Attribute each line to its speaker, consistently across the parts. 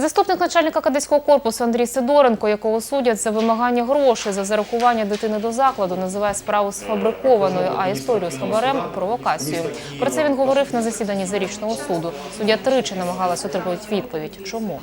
Speaker 1: Заступник начальника кадетського корпусу Андрій Сидоренко, якого судять за вимагання грошей за зарахування дитини до закладу, називає справу сфабрикованою, а історію з хабарем провокацією. Про це він говорив на засіданні зарічного суду. Суддя тричі намагалась отримати відповідь. Чому?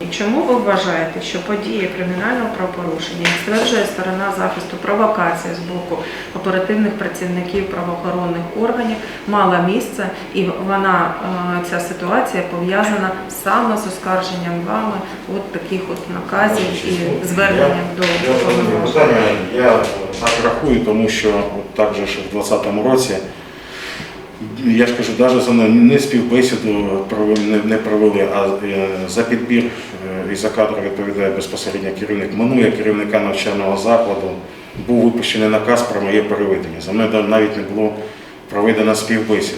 Speaker 2: І Чому ви вважаєте, що подія кримінального правопорушення, як стверджує сторона захисту провокація з боку оперативних працівників правоохоронних органів, мала місце, і вона е, ця ситуація пов'язана саме з оскарженням вами от таких от наказів і зверненням до
Speaker 3: Я
Speaker 2: уповноваженого?
Speaker 3: Я так рахую, тому що от так же ж в 2020 році, я ж кажу, навіть за не співбесіду не- провели, а е, за підбір е, і за кадр відповідає безпосередньо керівник. Минує керівника навчального закладу. Був випущений наказ про моє переведення. За мною навіть не було проведено співбесіди.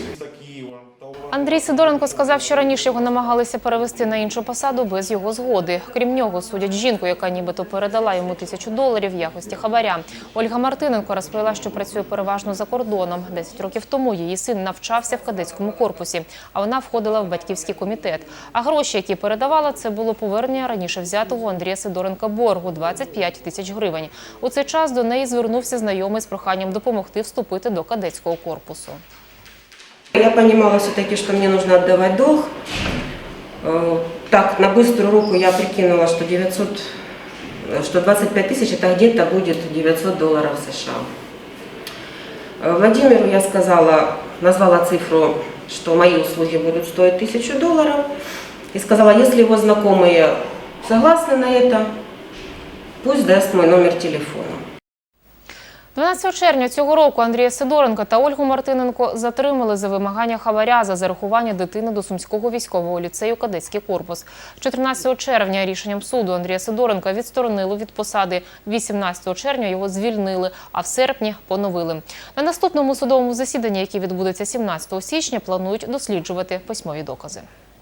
Speaker 1: Андрій Сидоренко сказав, що раніше його намагалися перевести на іншу посаду без його згоди. Крім нього, судять жінку, яка нібито передала йому тисячу доларів в якості хабаря. Ольга Мартиненко розповіла, що працює переважно за кордоном. Десять років тому її син навчався в кадетському корпусі, а вона входила в батьківський комітет. А гроші, які передавала, це було повернення раніше взятого Андрія Сидоренка боргу 25 тисяч гривень. У цей час до неї звернувся знайомий з проханням допомогти вступити до кадетського корпусу.
Speaker 4: Я понимала все-таки, что мне нужно отдавать долг. Э, Так, на быструю руку я прикинула, что 900, э, что 25 тысяч это где-то будет 900 долларов США. Э, Владимиру я сказала, назвала цифру, что мои услуги будут стоить 1000 долларов. И сказала, если его знакомые согласны на это, пусть даст мой номер телефона.
Speaker 1: 12 червня цього року Андрія Сидоренка та Ольгу Мартиненко затримали за вимагання хабаря за зарахування дитини до Сумського військового ліцею «Кадетський корпус». 14 червня рішенням суду Андрія Сидоренка відсторонили від посади. 18 червня його звільнили, а в серпні поновили. На наступному судовому засіданні, яке відбудеться 17 січня, планують досліджувати письмові докази.